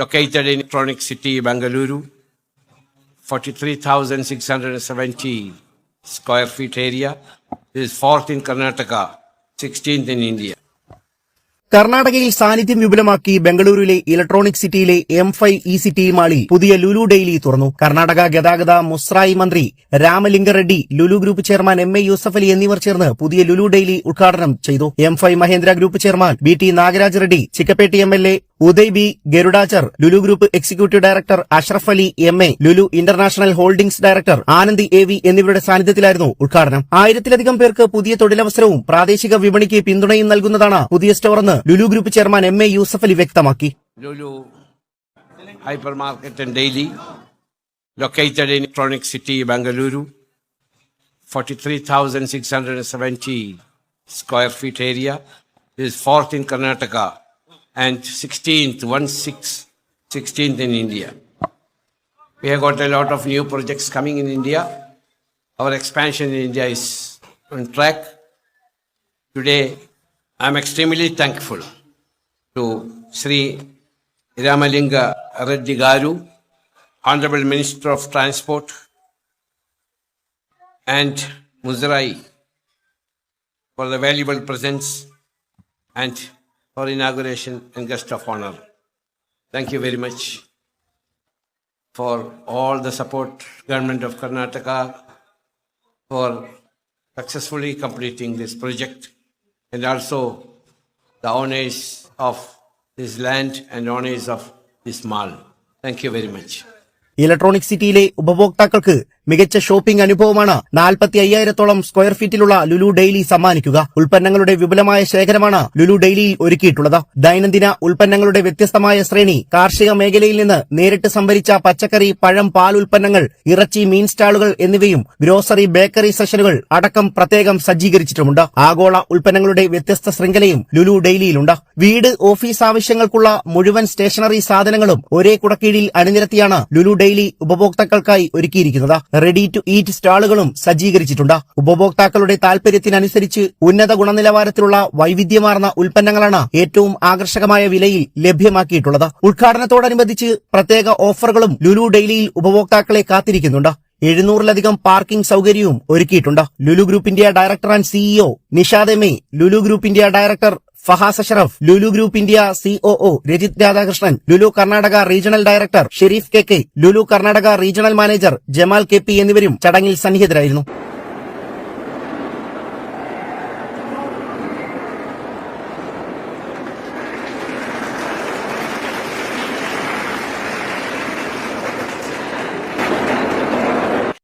located in Electronic City, Bangalore, 43,670 square feet area. This is fourth in Karnataka, 16th in India. കർണാടകയിൽ സാന്നിധ്യം വിപുലമാക്കി ബംഗളൂരുവിലെ electronic സിറ്റിയിലെ M five E city മാളിൽ പുതിയ Lulu daily തുറന്നു കർണാടക ഗതാഗത മുസ്രായി മന്ത്രി Ramalingareddy Lulu group chairman M A Yusuf Ali എന്നിവർ ചേർന്ന് പുതിയ ലുലു ഡെയിലി ഉദ്ഘാടനം ചെയ്തു M five Mahendra group chairman B T Nagaraj Reddy Chickpet M L A Uday B Garudachar Lulu group executive director Ashraf Ali M. A. Lulu international holdings director Anandi A. V. എന്നിവരുടെ സാന്നിധ്യത്തിലായിരുന്നു ഉദ്ഘാടനം. ആയിരത്തിലധികം പേർക്ക് പുതിയ തൊഴിലവസരവും പ്രാദേശിക വിപണിക്ക് പിന്തുണയും നൽകുന്നതാണ് പുതിയ സ്റ്റോറെന്ന് Lulu group chairman M. A. Yusuf Ali വ്യക്തമാക്കി. Lulu hyper market daily located in Electronic city Bangalore, 43,670 square feet area. Is fourth and 16th, one six, 16th in India. We have got a lot of new projects coming in India. Our expansion in India is on track. Today, I am extremely thankful to Sri Ramalinga Reddy Garu, Honorable Minister of Transport, and Muzarai for the valuable presence and for inauguration and guest of honor. Thank you very much for all the support, Government of Karnataka, for successfully completing this project and also the owners of this land and owners of this mall. Thank you very much. Electronic സിറ്റിയിലെ ഉപഭോക്താക്കൾക്ക് മികച്ച shopping അനുഭവമാണ് നാൽപ്പത്തി അയ്യായിരത്തോളം square ഫീറ്റിലുള്ള Lulu daily സമ്മാനിക്കുക. ഉൽപ്പന്നങ്ങളുടെ വിപുലമായ ശേഖരമാണ് ലുലു ഡെയിലിയിൽ ഒരുക്കിയിട്ടുള്ളത്. ദൈനംദിന ഉൽപ്പന്നങ്ങളുടെ വ്യത്യസ്തമായ ശ്രേണി കാർഷിക മേഖലയിൽ നിന്ന് നേരിട്ട് സംഭരിച്ച പച്ചക്കറി പഴം പാൽ ഉൽപ്പന്നങ്ങൾ ഇറച്ചി മീൻ സ്റ്റാളുകൾ എന്നിവയും ഗ്രോസറി ബേക്കറി സെഷനുകൾ അടക്കം പ്രത്യേകം സജ്ജീകരിച്ചിട്ടുമുണ്ട്. ആഗോള ഉൽപ്പന്നങ്ങളുടെ വ്യത്യസ്ത ശൃംഖലയും ലുലു ഡെയിലിയിലുണ്ട്. വീട് ഓഫീസ് ആവശ്യങ്ങൾക്കുള്ള മുഴുവൻ സ്റ്റേഷനറി സാധനങ്ങളും ഒരേ കുടക്കീഴിൽ അണിനിരത്തിയാണ് ലുലു ഡെയിലി ഉപഭോക്താക്കൾക്കായി ഒരുക്കിയിരിക്കുന്നത്. റെഡി ടു ഈറ്റ് സ്റ്റാളുകളും സജ്ജീകരിച്ചിട്ടുണ്ട്. ഉപഭോക്താക്കളുടെ താൽപര്യത്തിനനുസരിച്ച് ഉന്നത ഗുണനിലവാരത്തിലുള്ള വൈവിധ്യമാർന്ന ഉൽപ്പന്നങ്ങളാണ് ഏറ്റവും ആകർഷകമായ വിലയിൽ ലഭ്യമാക്കിയിട്ടുള്ളത്. ഉദ്ഘാടനത്തോടനുബന്ധിച്ച് പ്രത്യേക ഓഫറുകളും ലുലു ഡെയിലിയിൽ ഉപഭോക്താക്കളെ കാത്തിരിക്കുന്നുണ്ട്. എഴുന്നൂറിലധികം പാർക്കിംഗ് സൗകര്യവും ഒരുക്കിയിട്ടുണ്ട്. Lulu group India director and CEO Nishad M A Lulu group India director Fahas Ashraf Lulu group India COO Rajith Radhakrishnan Lulu Karnataka regional director Sherif K K Lulu Karnataka regional manager Jamal K P എന്നിവരും ചടങ്ങിൽ സന്നിഹിതരായിരുന്നു.